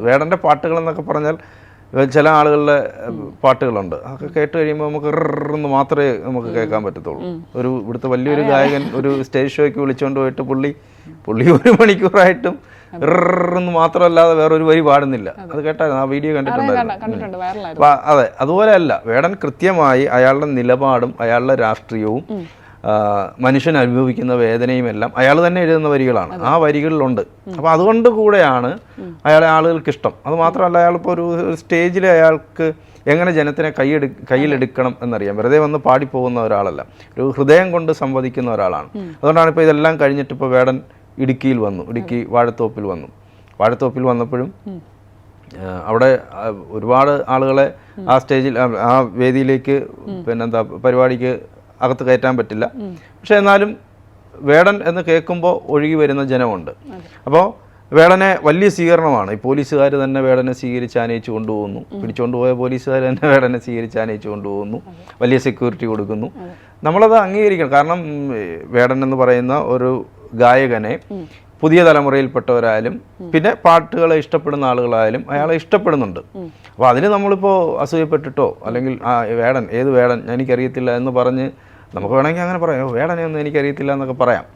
വേടന്റെ പാട്ടുകൾ എന്നൊക്കെ പറഞ്ഞാൽ ചില ആളുകളുടെ പാട്ടുകളുണ്ട്. അതൊക്കെ കേട്ട് കഴിയുമ്പോൾ നമുക്ക് എന്ന് മാത്രമേ നമുക്ക് കേൾക്കാൻ പറ്റത്തുള്ളൂ. ഒരു ഇവിടുത്തെ വലിയൊരു ഗായകൻ ഒരു സ്റ്റേജ് ഷോയ്ക്ക് വിളിച്ചുകൊണ്ട് പോയിട്ട് പുള്ളി പുള്ളി ഒരു മണിക്കൂറായിട്ടും എന്ന് മാത്രമല്ലാതെ വേറൊരു വരി പാടുന്നില്ല. അത്. കേട്ടായിരുന്നു. ആ വീഡിയോ കണ്ടിട്ടുണ്ടായിരുന്നു. അതെ അതുപോലെ അല്ല വേടൻ കൃത്യമായി അയാളുടെ നിലപാടും അയാളുടെ രാഷ്ട്രീയവും മനുഷ്യൻ അനുഭവിക്കുന്ന വേദനയും എല്ലാം അയാൾ തന്നെ എഴുതുന്ന വരികളാണ്. ആ വരികളിലുണ്ട്. അപ്പോൾ അതുകൊണ്ട് കൂടെയാണ് അയാളെ ആളുകൾക്ക് ഇഷ്ടം. അത് മാത്രമല്ല അയാളിപ്പോൾ ഒരു സ്റ്റേജിൽ അയാൾക്ക് എങ്ങനെ ജനത്തിനെ കൈയെടു കയ്യിലെടുക്കണം എന്നറിയാം. വെറുതെ വന്ന് പാടിപ്പോകുന്ന ഒരാളല്ല. ഒരു ഹൃദയം കൊണ്ട് സംവദിക്കുന്ന ഒരാളാണ്. അതുകൊണ്ടാണ് ഇപ്പോൾ ഇതെല്ലാം കഴിഞ്ഞിട്ട് ഇപ്പോൾ വേടൻ ഇടുക്കിയിൽ വന്നു. ഇടുക്കി വാഴത്തോപ്പിൽ വന്നു. വാഴത്തോപ്പിൽ വന്നപ്പോഴും അവിടെ ഒരുപാട് ആളുകളെ ആ സ്റ്റേജിൽ ആ, ആ വേദിയിലേക്ക് പിന്നെന്താ പരിപാടിക്ക് അകത്ത് കയറ്റാൻ പറ്റില്ല. പക്ഷെ എന്നാലും വേടൻ എന്ന് കേൾക്കുമ്പോൾ ഒഴുകി വരുന്ന ജനമുണ്ട്. അപ്പോൾ വേടനെ വലിയ സ്വീകരണമാണ്. ഈ പോലീസുകാർ തന്നെ വേടനെ സ്വീകരിച്ച് ആനയിച്ചു കൊണ്ടുപോകുന്നു. പിടിച്ചുകൊണ്ട് പോയ പോലീസുകാർ തന്നെ വേടനെ സ്വീകരിച്ച് ആനയിച്ചു കൊണ്ടുപോകുന്നു. വലിയ സെക്യൂരിറ്റി കൊടുക്കുന്നു. നമ്മളത് അംഗീകരിക്കണം. കാരണം വേടൻ എന്ന് പറയുന്ന ഒരു ഗായകനെ പുതിയ തലമുറയിൽപ്പെട്ടവരായാലും പിന്നെ പാട്ടുകളെ ഇഷ്ടപ്പെടുന്ന ആളുകളായാലും അയാളെ ഇഷ്ടപ്പെടുന്നുണ്ട്. അപ്പോൾ അതിന് നമ്മളിപ്പോൾ അസൂയപ്പെട്ടിട്ടോ അല്ലെങ്കിൽ ആ വേടൻ ഏത് വേടൻ എനിക്കറിയത്തില്ല എന്ന് പറഞ്ഞ് നമുക്ക് വേണമെങ്കിൽ അങ്ങനെ പറയാം. വേടനെ ഒന്നും എനിക്കറിയത്തില്ല എന്നൊക്കെ പറയാം.